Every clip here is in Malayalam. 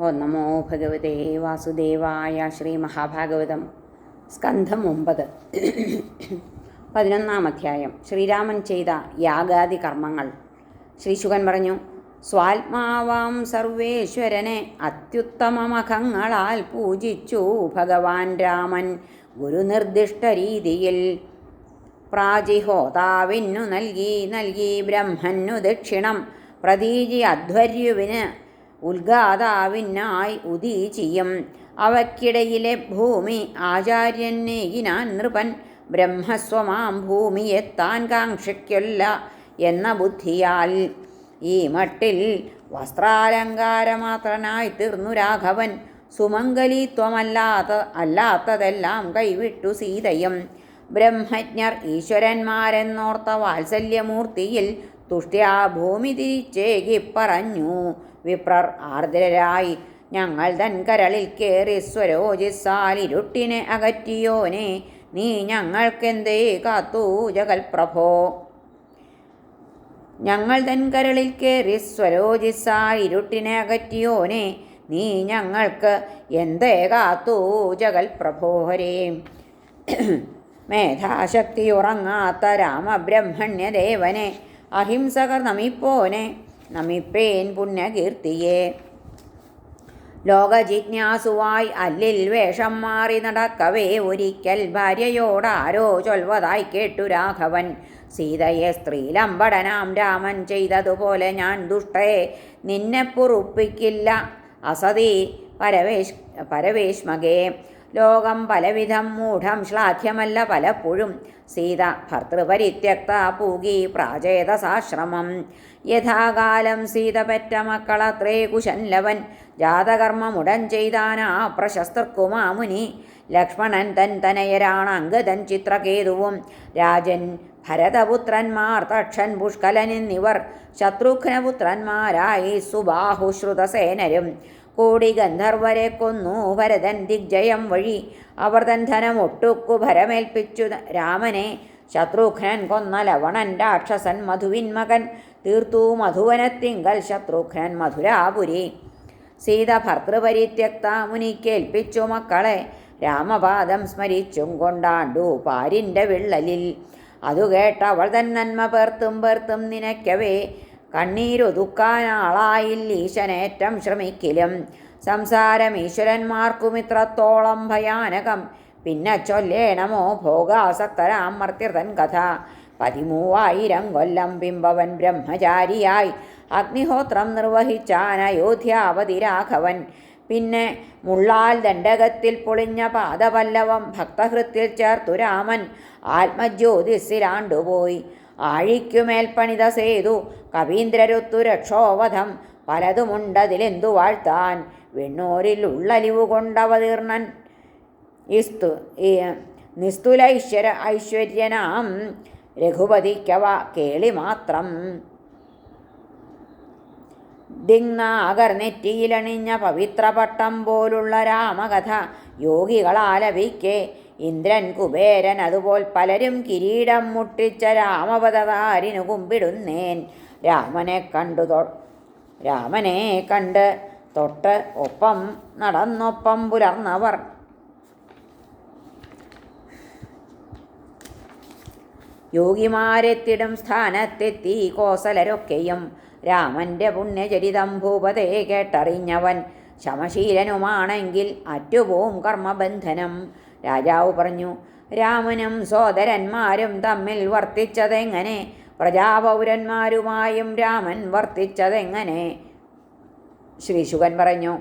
ഓ നമോ ഭഗവതേ വാസുദേവായ ശ്രീ മഹാഭാഗവതം. സ്കന്ധം ഒമ്പത്. പതിനൊന്നാം അധ്യായം. ശ്രീരാമൻ ചെയ്ത യാഗാദി കർമ്മങ്ങൾ. ശ്രീശുഖൻ പറഞ്ഞു സ്വാത്മാവാം സർവേശ്വരനെ അത്യുത്തമമഖങ്ങളാൽ പൂജിച്ചു ഭഗവാൻ രാമൻ ഗുരുനിർദ്ദിഷ്ട രീതിയിൽ. പ്രാചിഹോതാവിനു നൽകി നൽകി ബ്രഹ്മന്നു ദക്ഷിണം പ്രതീജി അധ്വർയുവിന് ഉദ്ഗാതാവിനായി ഉദീചിയും അവയ്ക്കിടയിലെ ഭൂമി ആചാര്യനേകിനാൻ നൃപൻ. ബ്രഹ്മസ്വമാം ഭൂമിയെത്താൻ കാക്ഷിക്കൊല്ല എന്ന ബുദ്ധിയാൽ ഈ മട്ടിൽ വസ്ത്രാലങ്കാരമാത്രനായി തീർന്നു രാഘവൻ. സുമംഗലിത്വമല്ലാത്ത അല്ലാത്തതെല്ലാം കൈവിട്ടു സീതയും. ബ്രഹ്മജ്ഞർ ഈശ്വരന്മാരെന്നോർത്ത വാത്സല്യമൂർത്തിയിൽ തുഷ്ട്യാ ഭൂമി തിരിച്ചേകി പറഞ്ഞു വിപ്രർ ആർദ്രരായി. ഞങ്ങൾ തൻ കരളിൽ കയറി സ്വരോജിസാൽ ഇരുട്ടിനെ അകറ്റിയോനെ. നീ ഞങ്ങൾക്കെന്തേ കാത്തു ജഗൽപ്രഭോ ഞങ്ങൾ തൻ കരളിൽ കയറി സ്വരോജിസാൽ ഇരുട്ടിനെ അകറ്റിയോനെ. നീ ഞങ്ങൾക്ക് എന്തേ കാത്തു ജഗൽപ്രഭോഹരേ മേധാശക്തി ഉറങ്ങാത്ത രാമബ്രഹ്മണ്യദേവനെ. അഹിംസകർ നമിപ്പോനെ. നമിപ്പേൻ പുണ്യകീർത്തിയെ. ലോകജിജ്ഞാസുവായി അല്ലിൽ വേഷം മാറി നടക്കവേ ഒരിക്കൽ ഭാര്യയോടാരോ ചൊൽവതായി കേട്ടു രാഘവൻ. സീതയെ സ്ത്രീലമ്പടനാം രാമൻ ചെയ്തതുപോലെ ഞാൻ ദുഷ്ടയെ നിന്നെ പൊറുപ്പിക്കില്ല. അസതി പരവേഷ് പരവേശ്മകേ. ലോകം പലവിധം മൂഢം ശ്ലാഘ്യമല്ല പലപ്പോഴും. സീത ഭർത്തൃപരിത്യക്ത പൂകി പ്രാചേതസാശ്രമം യഥാകാലം സീത പെറ്റ മക്കളത്രേ കുശല്ലവൻ. ജാതകർമ്മമുടൻ ചെയ്താനാ പ്രശസ്തർക്കുമാമുനി. ലക്ഷ്മണൻ തൻ തനയരാണ് അങ്കദൻ ചിത്രകേതുവും. രാജൻ ഭരതപുത്രന്മാർ തക്ഷൻ പുഷ്കലൻ എന്നിവർ ശത്രുഘ്നപുത്രന്മാരായി സുബാഹുശ്രുതസേനരും. കോടി ഗന്ധർവരെ കൊന്നു. ഭരതൻ ദിഗ്ജയം വഴി അവർ തൻ ധനം ഒട്ടുക്കു ഭരമേൽപ്പിച്ചു. രാമനെ ശത്രുഘ്നൻ കൊന്ന ലവണൻ രാക്ഷസൻ മധുവിൻ മകൻ തീർത്തു. മധുവനത്തിങ്കൽ ശത്രുഘ്നൻ മധുരാപുരി. സീത ഭർത്തൃപരിത്യക്ത മുനിക്കേൽപ്പിച്ചു മക്കളെ. രാമപാദം സ്മരിച്ചും കൊണ്ടാണ്ടു പാരിന്റെ വിള്ളലിൽ. അതു കേട്ടവൾ തൻ നന്മ പേർത്തും പേർത്തും നിനയ്ക്കവേ കണ്ണീരൊതുക്കാനാളായിൽ ഈശനേറ്റം ശ്രമിക്കിലും. സംസാരം ഈശ്വരന്മാർക്കും ഇത്രത്തോളം ഭയാനകം. പിന്നെ ചൊല്ലേണമോ ഭോഗാസക്തരാം മർത്യർതൻ കഥ. പതിമൂവായിരം കൊല്ലം ബിംബവൻ ബ്രഹ്മചാരിയായി. അഗ്നിഹോത്രം നിർവഹിച്ചാൻ അയോധ്യാവതി രാഘവൻ. പിന്നെ മുള്ളാൽ ദണ്ഡകത്തിൽ പൊളിഞ്ഞ പാദപല്ലവം ഭക്തഹൃത്തിൽ ചേർത്തു രാമൻ. ആത്മജ്യോതിസിലാണ്ടുപോയി ആഴിക്കുമേൽ പണിത സേതു കവീന്ദ്രരുത്തു രക്ഷോവധം പലതുമുണ്ടതിലെന്തു വാഴ്ത്താൻ? വെണ്ണൂരിൽ ഉള്ളലിവു കൊണ്ടവതീർണൻ ഇസ്തു നിസ്തുലൈശ്വര ഐശ്വര്യനാം രഘുപതിക്കവ കേളി മാത്രം. ദിങ്നാഗർ നെറ്റിയിലണിഞ്ഞ പവിത്രപട്ടം പോലുള്ള രാമകഥ യോഗികളാലപിക്കെ. ഇന്ദ്രൻ കുബേരൻ അതുപോൽ പലരും കിരീടം മുട്ടിച്ച രാമപദകാരിനു കുമ്പിടുന്നേൻ. രാമനെ കണ്ടു രാമനെ കണ്ട് തൊട്ട് ഒപ്പം നടന്നൊപ്പം പുലർന്നവർ. യോഗിമാരെത്തിടും സ്ഥാനത്തെത്തി കോസലരൊക്കെയും. രാമന്റെ പുണ്യചരിതം ഭൂപതേ കേട്ടറിഞ്ഞവൻ. ശമശീലനുമാണെങ്കിൽ അറ്റുപോവും കർമ്മബന്ധനം. രാജാവ് പറഞ്ഞു രാമനും സോദരന്മാരും തമ്മിൽ വർത്തിച്ചതെങ്ങനെ? പ്രജാപൗരന്മാരുമായും രാമൻ വർത്തിച്ചതെങ്ങനെ? ശ്രീശുഖൻ പറഞ്ഞു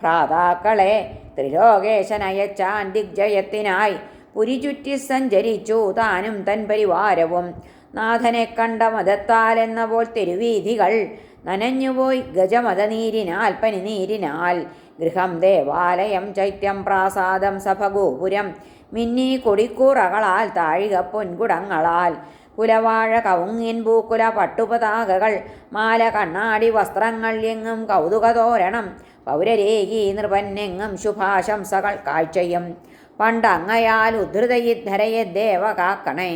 ഭ്രാതാക്കളെ ത്രിലോകേശൻ അയച്ചാൻ ദിഗ്ജയത്തിനായി പുരി ചുറ്റി സഞ്ചരിച്ചു. താനും തൻ പരിവാരവും. നാഥനെ കണ്ട മതത്താലെന്ന പോൽ തെരുവീഥികൾ നനഞ്ഞുപോയി ഗജമതനീരിനാൽ പനിനീരിനാൽ. ഗൃഹം ദേവാലയം ചൈത്യം പ്രാസാദം സഭഗോപുരം. മിന്നി കൊടിക്കൂറകളാൽ താഴിക പൊൻകുടങ്ങളാൽ. കുലവാഴ കവുങ്ങിൻ പൂക്കുല പട്ടുപതാകകൾ. മാല കണ്ണാടി വസ്ത്രങ്ങൾ എങ്ങും കൗതുകതോരണം. പൗരരേകി നൃപന്നെങ്ങും ശുഭാശംസകൾ കാഴ്ചയും. പണ്ടങ്ങയാൽ ഉദ്ധൃതയിദ്ധരയെ ദേവ കാക്കണേ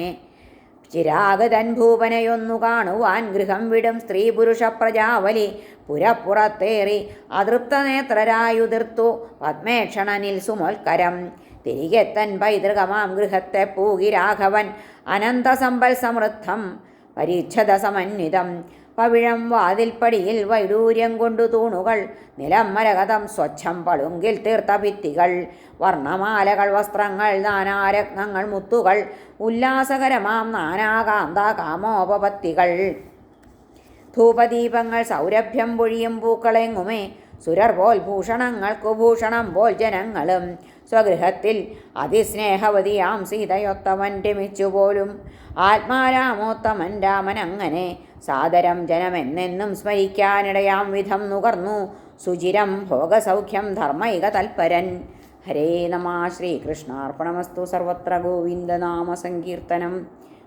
ചിരാഗതൻ ഭൂപനയൊന്നു കാണുവാൻ ഗൃഹം വിടും സ്ത്രീ പുരുഷ പ്രജാവലി. പുരപ്പുറത്തേറി അതൃപ്തനേത്രരായുതിർത്തു. പത്മേക്ഷണനിൽ സുമോൽക്കരം. തിരികെ തൻ പൈതൃകമാം ഗൃഹത്തെ പൂകി രാഘവൻ. അനന്തസമ്പൽ സമൃദ്ധം. പരീക്ഷത സമന്വിതം പവിഴം വാതിൽപ്പടിയിൽ വൈഡൂര്യം കൊണ്ടു തൂണുകൾ. നിലം മരകതം സ്വച്ഛം പളുങ്കിൽ തീർത്ത ഭിത്തികൾ. വർണമാലകൾ വസ്ത്രങ്ങൾ നാനാരത്നങ്ങൾ മുത്തുകൾ. ഉല്ലാസകരമാം നാനാകാന്ത കാമോപപത്തികൾ ധൂപദീപങ്ങൾ സൗരഭ്യം പൊഴിയും പൂക്കളെങ്ങുമേ? സുരർ പോൽ ഭൂഷണങ്ങൾക്കു ഭൂഷണം പോൽ ജനങ്ങളും. സ്വഗൃഹത്തിൽ അതിസ്നേഹവതിയാം സീതയൊത്തവൻ രമിച്ചുപോലും. ആത്മാരാമോത്തമൻ രാമൻ അങ്ങനെ സാദരം ജനമെന്നെന്നും സ്മരിക്കാനിടയാം വിധം നുകർന്നു. സുചിരം ഭോഗസൗഖ്യം ധർമ്മൈക തൽപരൻ. ഹരേ നമ ശ്രീകൃഷ്ണാർപ്പണമസ്തു സർവത്ര ഗോവിന്ദനാമ സങ്കീർത്തനം.